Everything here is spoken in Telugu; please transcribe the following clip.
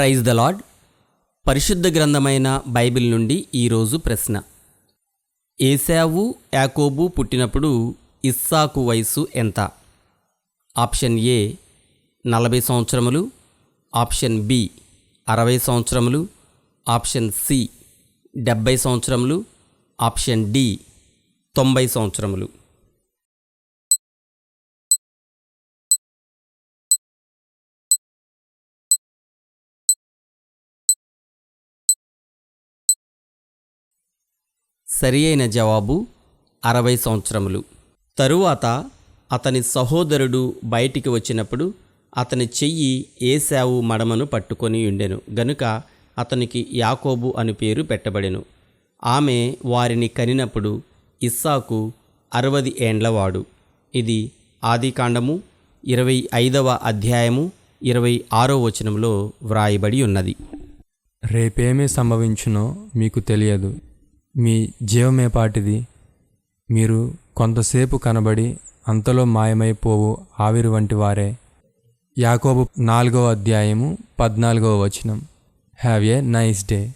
ప్రైజ్ ద లాడ్ పరిశుద్ధ గ్రంథమైన బైబిల్ నుండి ఈరోజు ప్రశ్న. ఏశావు యాకోబు పుట్టినప్పుడు ఇస్సాకు వయస్సు ఎంత? ఆప్షన్ ఏ నలభై సంవత్సరములు. ఆప్షన్ బి అరవై సంవత్సరములు. ఆప్షన్ సి డెబ్భై సంవత్సరములు. ఆప్షన్ డి తొంభై సంవత్సరములు. సరి అయిన జవాబు అరవై సంవత్సరములు. తరువాత అతని సహోదరుడు బయటికి వచ్చినప్పుడు అతని చెయ్యి ఏశావు మడమను పట్టుకొని ఉండెను. గనుక అతనికి యాకోబు అని పేరు పెట్టబడెను. ఆమె వారిని కనినప్పుడు ఇస్సాకు అరవది ఏండ్లవాడు ఇది ఆదికాండము ఇరవై ఐదవ అధ్యాయము ఇరవై ఆరో వచనంలో వ్రాయబడి ఉన్నది. రేపేమీ సంభవించునో మీకు తెలియదు. మీ జీవమేపాటిది మీరు కొంతసేపు కనబడి అంతలో మాయమైపోవు ఆవిరి వంటి వారే. యాకోబు నాలుగవ అధ్యాయము పద్నాలుగవ వచనం. Have a nice day